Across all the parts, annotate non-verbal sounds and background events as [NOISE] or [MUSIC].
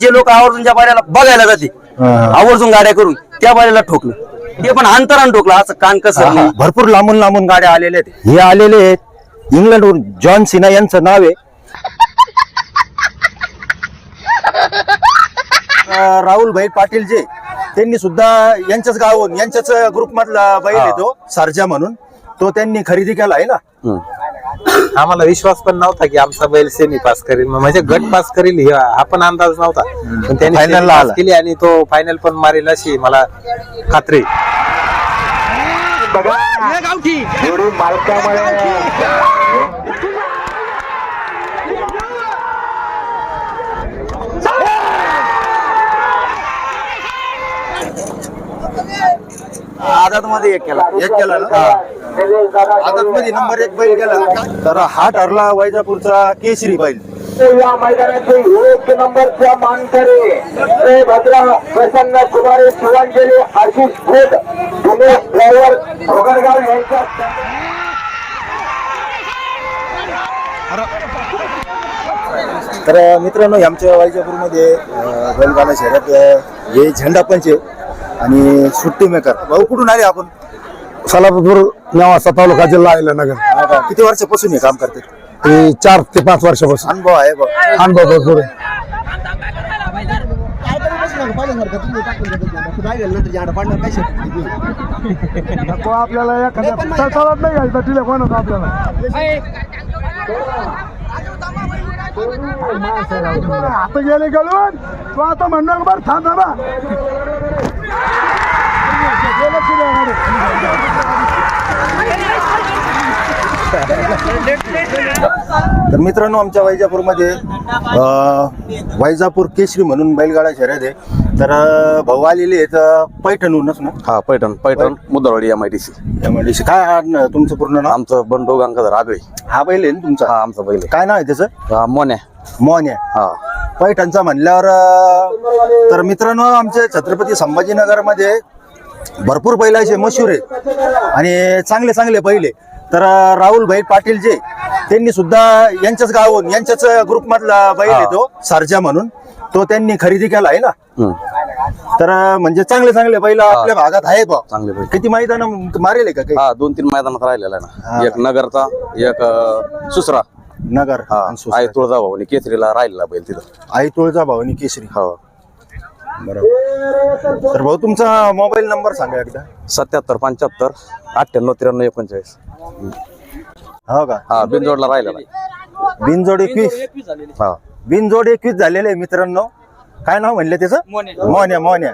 जे लोक आवर्जून ज्या बायला बघायला जाते आवर्जून गाड्या करून त्या बायला ठोकलं. ते पण अंतरान ठोकलं असं कान कसं. भरपूर लांबून लांबून गाड्या आलेल्या आहेत. हे आलेले आहेत इंग्लंडहून जॉन सिना यांचं नाव आहे. राहुल भाई पाटील जे त्यांनी सुद्धा यांच्याच गावून यांच्याच ग्रुप मधला बैल आहे तो सारजा म्हणून. तो त्यांनी खरेदी केला आहे ना? आम्हाला विश्वास पण नव्हता की आमचा बैल सेमी पास करेल. म्हणजे गट पास करेल हे हा पण अंदाज नव्हता. पण त्यांनी Final semi ला pass आला. केली आणि तो फायनल पण मारेल अशी मला खात्री. आदात मध्ये एक केला. एक केला ना? आदत मध्ये नंबर एक बैल गेला. तर हा ठरला वैजापूरचा केसरी बैल. या मैदानाचे एक नंबरच्या मानकरी. भद्रा प्रसन्न कुमारी शिवांजली आशिष खोत दिनेश ड्रायव्हर घोगरगाव यांच्या तर मित्रांनो आमच्या वैजापूरमध्ये बैलगाडा शहरात हे झेंडा पंच आणि सुट्टी मेकर. भाऊ कुठून आले आपण? सोलापूर नेवासा तालुका जिल्हा नगर? किती वर्षापासून हे काम करते हे चार ते पाच वर्षापासून. अनुभव आहे बघ. अनुभव भरपूर आहे. नको आपल्याला एखाद्या चालत नाही घ्यायचा तिला कोण होतं आपल्याला? आता गेले गळून. तू आता म्हणणार बरं थांब ना तर मित्रांनो आमच्या वैजापूरमध्ये वैजापूर केसरी म्हणून बैलगाडा शर्यत आहे. तर भाऊ आलेले आहेत अं, पैठणहूनच ना? हा Paithan Paithan Mudrawadi M I T C त्यामुळे काय हा न- तुमचं पूर्ण नाव? आमचं बंडू गंगाधर आगळे. हा बैल आहे ना तुमचा? हा आमचा बैल काय नाव आहे त्याचं? आहे. हा मोन्या. मॉन आहे हा. पैठणचा म्हणल्यावर अं, तर मित्रांनो आमचे छत्रपती संभाजीनगरमध्ये भरपूर बैल असे मशहूर आहेत. आणि चांगले चांगले पहिले तर राहुल भाई पाटील जे त्यांनी सुद्धा यांच्याच गावून यांच्याच ग्रुप मधला बैल आहे तो सारजा म्हणून. तो त्यांनी खरेदी केला आहे ना. तर म्हणजे चांगले चांगले बैल आपल्या भागात आहेत बा. चांगले बैल. किती मैदान मारेल का काही? हा दोन तीन मैदानात राहिलेला आहे हा. ना एक नगरचा एक अं, सुसरा. नगर. हा आणि सुसरा. आई तुळजाभाऊ आणि केसरीला राहिलेला बैल तिथं. आई तुळजा भावनी केसरी. हो. बरोबर. तर भाऊ तुमचा मोबाईल नंबर सांगा एकदा. सत्याहत्तर पंच्याहत्तर अठ्ठ्याण्णव त्र्याण्णव एकोणचाळीस. हो का? हा बिनजोडला राहिलेला आहे. बिनजोड एकवीस? हा. बिनजोड एकवीस झालेले आहे मित्रांनो. काय नाव म्हणलं त्याचं? मोन्या. मोन्या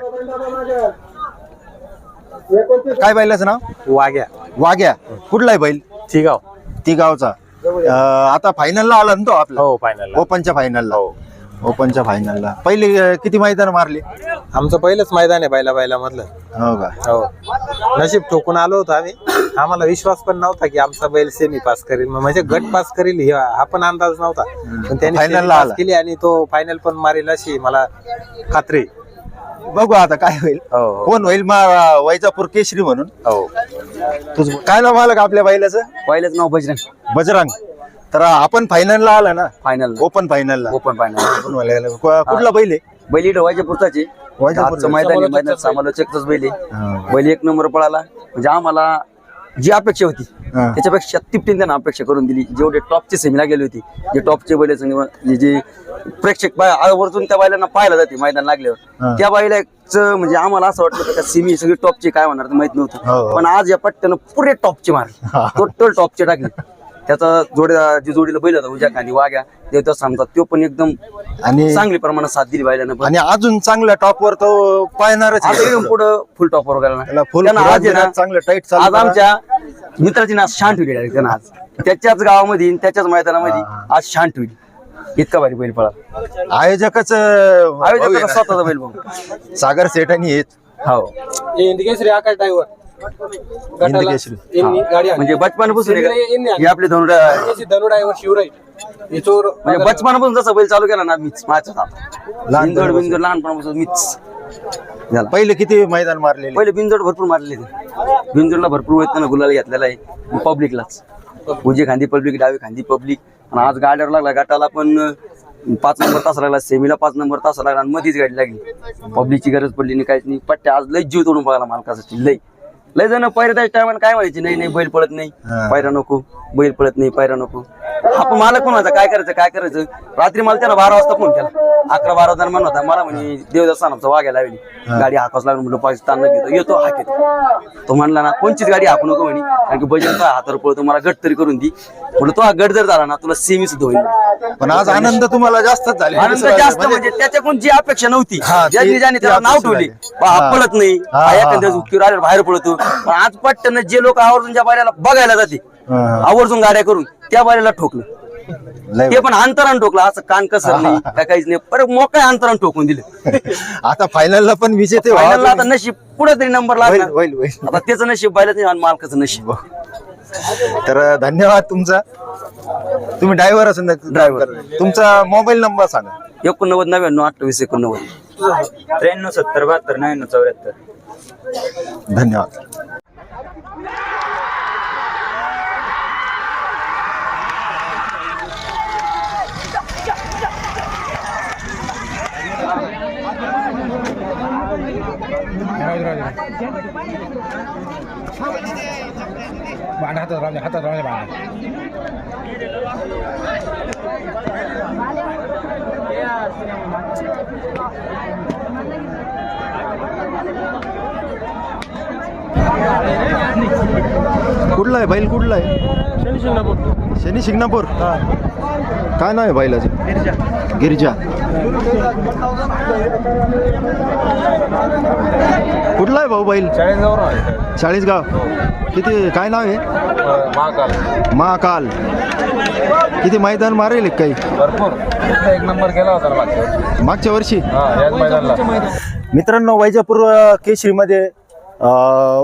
काय बैलाचं नाव? वाग्या वाघ्या. कुठला आहे बैल? थिगाव ती गावचा अं, आता फायनलला आला ना तो आपला? हो फायनल ओपनच्या फायनलला ओपनच्या फायनलला पहिले किती मैदान मारले? आमचं पहिलंच मैदान आहे बैला बैला मधलं हो का? हो. नशीब ठोकून आलो होतो आम्ही. आम्हाला विश्वास पण नव्हता की आमचा बैल सेमी पास करेल. म्हणजे गट पास करेल हे हा पण अंदाज नव्हता. पण त्यांनी Final semi ला pass आला. केली आणि तो फायनल पण मारेल अशी मला खात्री बघू आता काय होईल. हो, हो. कोण होईल? मा- वैजापूर केसरी म्हणून. हो. तुझं काय नाव आलं का आपल्या बैलाचं? पहिलेच नाव बजरंग. बजरंग. तर आपण फायनलला आला ना? फायनल ओपन फायनलला ओपन फायनल कुठला बैल आहे? बैली व्हायच्या पुरताचे. आजचं मैदान समालोचकच बैल. हा. बैल एक नंबर पळाला. म्हणजे आम्हाला जी अपेक्षा होती हा. त्याच्यापेक्षा तिप्टीन त्यांना अपेक्षा करून दिली. जेवढे टॉपचे सेमीला गेले होती जे टॉपचे बैल जे जे प्रेक्षक आवर्जून त्या बैलांना पाहायला जाते मैदान हा. लागल्यावर त्या बैलाचं म्हणजे आम्हाला असं वाटलं की त्या सेमी सगळी टॉपचे काय होणार ते माहीत हो. नव्हतं पण आज या पट्ट्यानं पुरे टॉपचे मारले. टोटल टॉपचे टाकले. त्याचा जोडी जी जोडीला बैल होता उज्या खांदी वाग्या देवता सांगतात. तो पण एकदम आणि चांगली प्रमाणात साथ दिली बैलानं पण. आणि अजून चांगल्या टॉपवर तो पाहणारच. एकदम पुढं फुल टॉपवर त्याला गेला full त्यांना आज आहे चांगलं tight चालू आज करा. आमच्या मित्राची ना शांत होईल direct त्यानं आज. त्याच्याच गावामध्ये आणि त्याच्याच मैदानामध्ये आज शांत होईल. इतका भारी बैल पळा आयोजकच अं, भाऊ आहे आयोजक ना. स्वतःचा बैल बघ सागर सेठ आणि हेच. हो. इंडिकेश्री आकाश ड्रायव्हर म्हणजे बचपनापासून आहे का? हे आपले धनुड हे चोर म्हणजे बचपनापासून जसा बैल चालू केला ना मीच माझ्या हातात. बिंदोड बिंदोड लहानपणापासून मीच. झाला. पहिले किती मैदान मारलेले? पहिले बिंजोड भरपूर मारले ते बिंजोडला भरपूर वेतन गुलाल घेतलेला आहे. पब्लिकलाच उजी खांदी पब्लिक डावी खांदी पब्लिक आणि आज गाड्यावर लागला गटाला पण पाच नंबर तास लागला सेमीला पाच नंबर तास लागला आणि मध्येच गाडी लागली. पब्लिकची गरज पडली नाही काहीच नाही. पट्ट्या आज लय जीव तोडून बघायला मालकासाठी लय. लय जण त्याच टायमाला काय म्हणायचे? नाही नाही बैल पळत नाही. पायरा नको बैल पळत नाही पायरा नको. आपण मालक कोण होता? काय करायचं? काय करायचं? रात्री मला त्याला बारा वाजता फोन केला. अकरा बारा दरम्यान होता मला म्हणे देवदास सानपचा वाघ्या लावली. गाडी हाकवाच लागून म्हटलं पाकिस्तान न घेतो. येतो हाकेत. तो म्हणला ना कोणचीच गाडी हाकू नको म्हणे कारण की काय हातावर पळतो मला गट तरी करून दी. म्हटलं तो हा गट जर झाला ना तुला सेमी सुद्धा होईल. पण आज आनंद तुम्हाला जास्तच झाले. आनंद जास्त म्हणजे त्याच्याकडून जी अपेक्षा नव्हती. ज्यांनी त्याला नाव ठेवली. पळत नाही. एखाद्या आल्यावर बाहेर पळतो. पण आज पट्टन जे लोक आवर्जून ज्या बायला बघायला जाते. आवर्जून गाड्या करून त्या बायला ठोकलं. ते पण अंतरान ठोकलं. असं कान कसर नाही काय काहीच नाही. परत मोकळ्या अंतरान ठोकून दिलं. [LAUGHS] आता फायनलला पण विजेते फायनलला आता. नशीब पुढे तरी नंबर होईल लागला आता त्याचं नशीब बायलाच नाही आणि मालकाचं नशीब. तर धन्यवाद तुमचा. तुम्ही ड्रायव्हर असेल ना Driver. तुमचा मोबाईल नंबर सांगा. एकोणनव्वद नव्याण्णव अठ्ठावीस एकोणनव्वद. त्र्याण्णव सत्तर बहात्तर नव्याण्णव चौऱ्याहत्तर. धन्यवाद. भांडा हातात राहू दे, हातात राहू दे भांडा कुठला आहे बैल कुठला आहे? शनी शिंगणापूर. काय नाव आहे बैलाचं गिरिजा. कुठला आहे भाऊ बैल? चाळीस गाव किती काय नाव आहे? महाकाल. किती मैदान मारेल एक काही? भरपूर एक नंबर केला होता मागच्या मागच्या वर्षी मित्रांनो वैजापूर अ,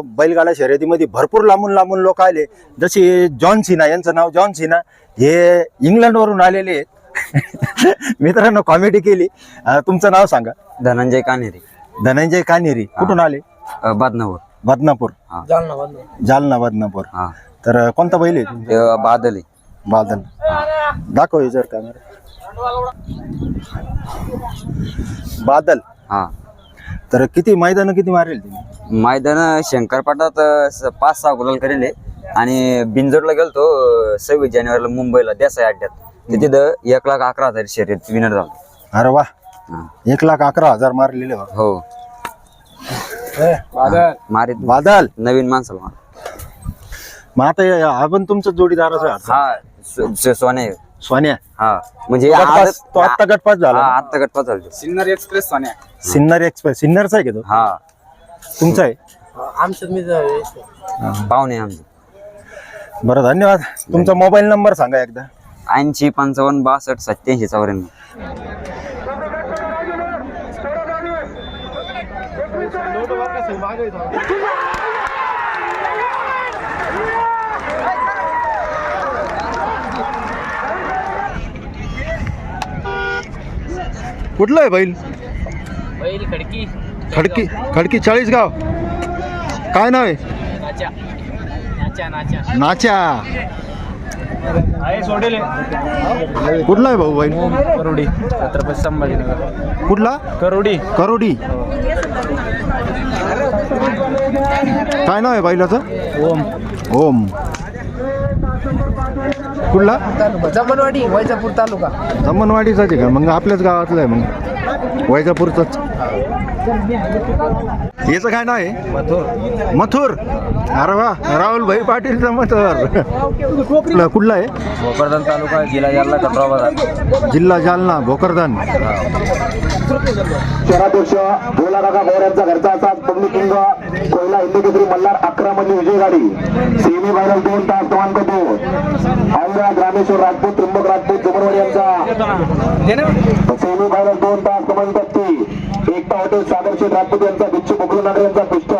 बैलगाडा शर्यतीमध्ये भरपूर लांबून लांबून लोक आले. जसे जॉन सिना यांचं नाव जॉन सिना हे इंग्लंडवरून आलेले आहेत. [LAUGHS] मित्रांनो कॉमेडी केली. अ, तुमचं नाव सांगा. धनंजय कानेरी. धनंजय कानेरी. कुठून आले? बादनावर बदनापूर. जालना बदनापूर. हा. तर अ, कोणता बैल आहे? बादल आहे. बादल. दाखव हे जर कॅमेरा बादल. हा. तर किती मैदान किती मारेल तुम्ही? मैदान शंकरपाटात पाच सहा गुलाल करेल. आहे. आणि बिंजोडला गेलतो सव्वीस जानेवारीला मुंबईला देसाई अड्ड्यात. तिथं एक लाख अकरा हजार शर्यत विनर झाला. अरे वा. एक लाख अकरा हजार मारलेले बा. हो. मारित बादल. नवीन माणसाला मार. मग आता हे आपण तुमचं आता. हा सोने सोन्या हा. म्हणजे तो आत्ता गटपास झाला? आत्ता गटपास झाला. सिन्नर एक्सप्रेस सोन्या. सिन्नर एक्सप्रेस सिन्नरचा आहे का तो? हा. तुमचा आहे? आमच्यात मी पाहुणे आमचे. बरं धन्यवाद. तुमचा मोबाईल नंबर सांगा एकदा. ऐंशी पंचावन्न बासष्ट सत्याऐंशी चौऱ्याण्णव. कुठलं आहे बैल खडकी. खडकी खडकी चाळीस गाव. काय नाव आहे? नाच्या कुठला आहे भाऊ बैल करोडी छत्रपती संभाजीनगर. कुठला? करोडी. करोडी. काय नाव आहे बैलाचं ओम. ओम. कुठला? जमनवाडी वैजापूर तालुका. दमनवाडीचाच आहे का? मग आपल्याच गावातलं आहे मग. वैजापूरचंच. याचं काय नाव आहे? मथुर. मथुर अरे वा राहुल भाई पाटीलचं मथुर. कुठला कुठला आहे? भोकरदन तालुका जिल्हा जालना कटरा बाजार. जिल्हा जालना भोकरदान. शहराध्यक्ष भोला काका गौऱ्यांचा घरचा असा पब्लिक पहिला कोयला मल्हार अकरा मध्ये विजय गाडी. सेमी फायनल दोन तास क्रमांक दोन औरंगाबाद रामेश्वर राजपूत त्र्यंबक राजपूत जुमरवाडी यांचा. सेमी फायनल दोन तास क्रमांक तीन एकता हॉटेल सागर शेठ राजपूत यांचा बिच्चू बबलूनगर यांचा पृष्ठ.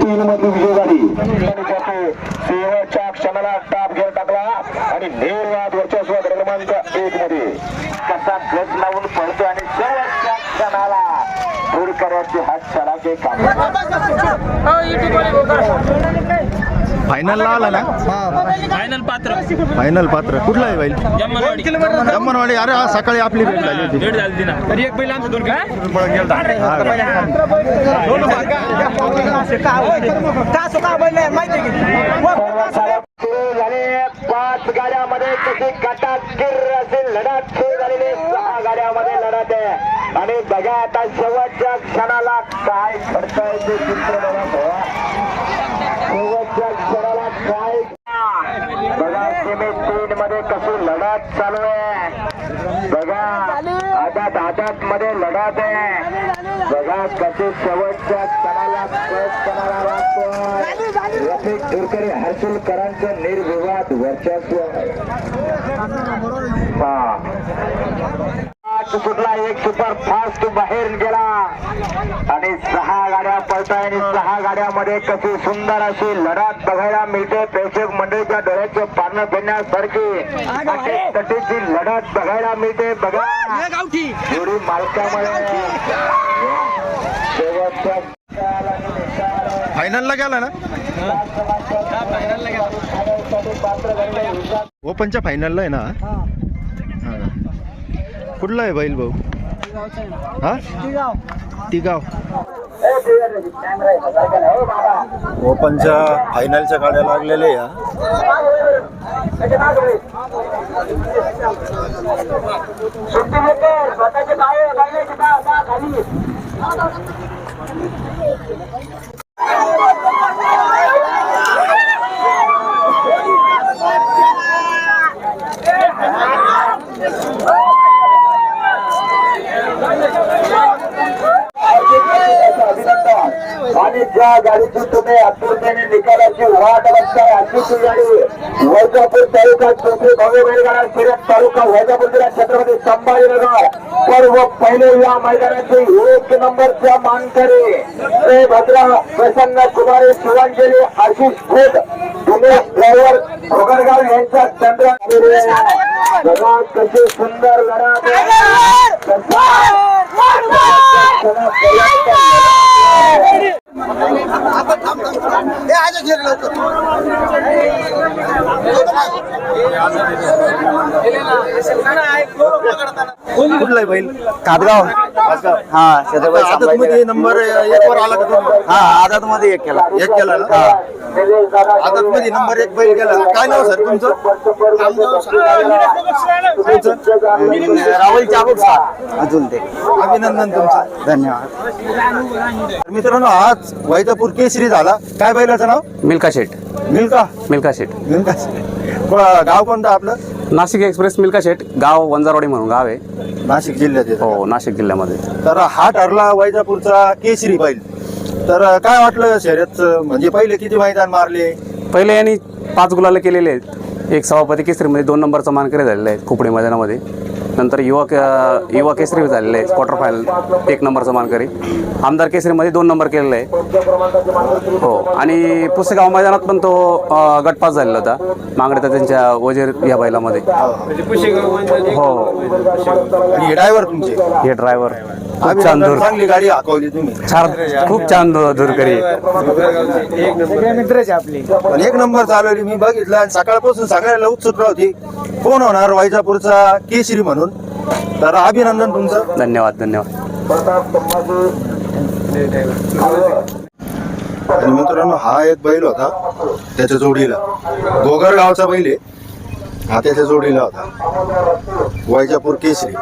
तीन मधली विजय गाडी. शेवटच्या क्षणाला टाप घेर टाकला. आणि निर्वाद वर्चस्व क्रमांक एक मध्ये कसा गट लावून पळतो आणि शेवटच्या क्षणाला. दूर करायची काम फायनलला आला ना? फायनल पात्र. फायनल पात्र. कुठला आहे बैल? जम्मनवाडी अरे आज सकाळी आपली भेट झाली होती. भेट झाली ना. तरी एक बैल आमचं दोन सुरू झाले पाच गाड्यामध्ये कशी काटाकीर असेल लढत सुरू झालेले सहा गाड्यामध्ये लढत आहे आणि बघा आता शेवटच्या क्षणाला काय करताय ते चित्र बघा. शेवटच्या क्षणाला काय? बघा सेमी तीन मध्ये कशी लढत चालू आहे. बघा आदात आदात मध्ये लढत आहे. बघा कशी शेवटच्या क्षणाला कट करावा लागतोय रफिक दुरकरे हर्सुलकरांचं निर्विवाद वर्चस्व. हा. सुटला एक सुपर फास्ट बाहेर गेला. आणि सहा गाड्या पळताय आणि सहा गाड्यामध्ये कशी सुंदर अशी लढत बघायला मिळते. प्रेक्षक मंडळीच्या डोळ्याचं पानं फिरण्यासारखी तटीची लढत बघायला मिळते. बघा. जोडी मालकामध्ये शेवटच्या फायनलला गेला ना? ओपनच्या फायनलला आहे ना? हा. कुठला आहे बैल भाऊ? हा? तिगाव. ओपनच्या फायनलच्या गाड्या लागलेल्या या. अभिनंदन ज्या गाडीची तुम्ही आतुरतेने निकालाची वाट बघताय. अशी ती गाडी वैजापूर तालुका चौथी भव्य बैलगाडा शिरत तालुका वैजापूर जिल्हा छत्रपती संभाजीनगर. सर्व पहिले या मैदानाचे एक नंबरच्या मानकरी. श्री भद्रा प्रसन्न कुमारी शिवांजली आशिष खोत उमेश ड्रायव्हर भोगरगाव यांच्या चंद्र कशी सुंदर लढा कुठला आहे बैल? कातगाव. हा छत्रपती नंबर एक वर आला का तुम्ही? हा आदात मध्ये एक केला. एक केला ना? आदत मध्ये नंबर एक बैल गेला. काय नाव सर तुमचं? तुमचं? राहुल चाबूक सर. अजून ते. अभिनंदन तुमचं. धन्यवाद. तर मित्रांनो आज वैजापूर केसरी झाला. काय बैलाचं नाव? मिल्का शेट मिल्का मिल्का शेट मिल्का को- गाव कोणतं आपलं? नाशिक एक्सप्रेस मिल्का शेट गाव वंजारवाडी म्हणून गाव आहे. नाशिक जिल्ह्यात येतं. हो नाशिक मध्ये. तर हा ठरला वैजापूरचा केसरी बैल. तर काय वाटलं शर्यत म्हणजे पहिले किती मैदान मारले? पहिले यांनी पाच गुलाले केलेले आहेत. एक सभापती केसरीमध्ये दोन नंबरचा मानकरी झालेला आहे खोपडी मैदानामध्ये. नंतर युवा के- युवा केसरी झालेलं आहे क्वार्टर फायनल एक नंबरचा मानकरी. आमदार केसरीमध्ये दोन नंबर केलेला आहे. हो आणि पुसेगाव मैदानात पण तो गटपास झालेला होता. मागडे त्यांच्या वजीर या बैलामध्ये. हो. आणि ड्रायव्हर तुमचे हे ड्रायव्हर खूप छान दूर. चांगली गाडी हाकवली तुम्ही. छान खूप छान दू- दूरकरी पण एक नंबर चालवली मी बघितलं आणि सकाळपासून सगळ्याला उत्सुकता होती कोण होणार? वैजापूरचा केसरी म्हणून. तर अभिनंदन तुमचं. धन्यवाद धन्यवाद. आणि मित्रांनो हा एक बैल होता त्याच्या जोडीला. गोगर गावचा बैल आहे. हा त्याच्या जोडीला होता. वैजापूर केसरी